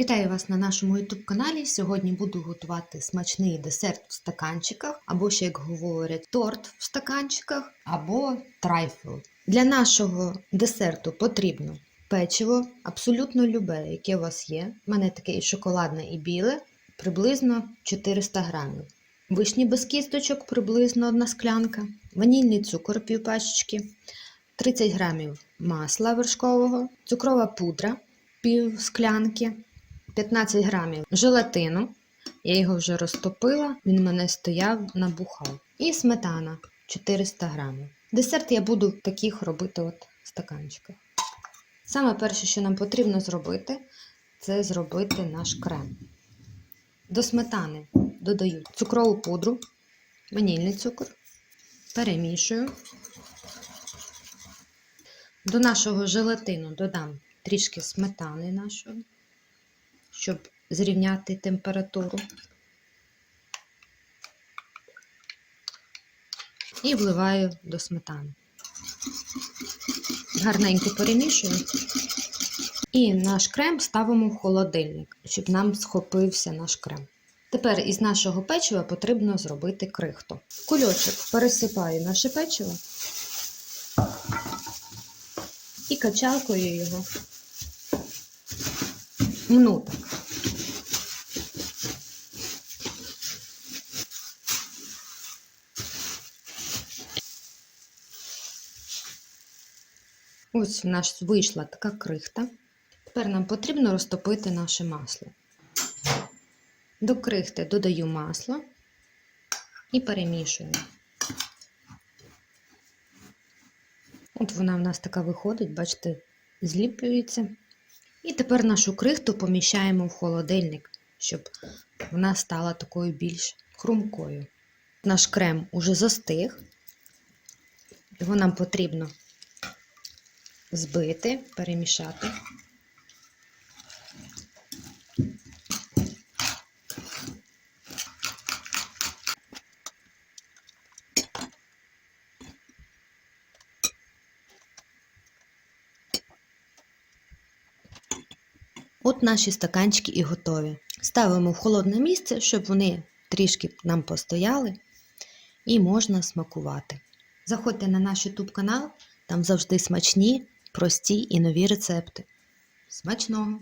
Вітаю вас на нашому YouTube каналі. Сьогодні буду готувати смачний десерт в стаканчиках, або ще як говорять, торт в стаканчиках, або трайфл. Для нашого десерту потрібно печиво, абсолютно любе, яке у вас є. У мене таке і шоколадне, і біле, приблизно 400 грамів. Вишні без кісточок, приблизно одна склянка, ванільний цукор пів пачечки, 30 грамів масла вершкового, цукрова пудра пів склянки, 15 грамів желатину. Я його вже розтопила, він в мене стояв, набухав. І сметана 400 грамів. Десерт я буду таких робити от стаканчиках. Саме перше, що нам потрібно зробити, це зробити наш крем. До сметани додаю цукрову пудру, ванільний цукор, перемішую. До нашого желатину додам трішки сметани нашої, щоб зрівняти температуру. І вливаю до сметани. Гарненько перемішую. І наш крем ставимо в холодильник, щоб нам схопився наш крем. Тепер із нашого печива потрібно зробити крихту. Кульочок пересипаю наше печиво і качалкою його мну Ось в нас вийшла така крихта. Тепер нам потрібно розтопити наше масло. До крихти додаю масло і перемішую. От вона в нас така виходить, бачите, зліплюється. І тепер нашу крихту поміщаємо в холодильник, щоб вона стала такою більш хрумкою. Наш крем уже застиг, його нам потрібно збити, перемішати. От наші стаканчики і готові. Ставимо в холодне місце, щоб вони трішки нам постояли і можна смакувати. Заходьте на наш YouTube канал, там завжди смачні, прості і нові рецепти. Смачного!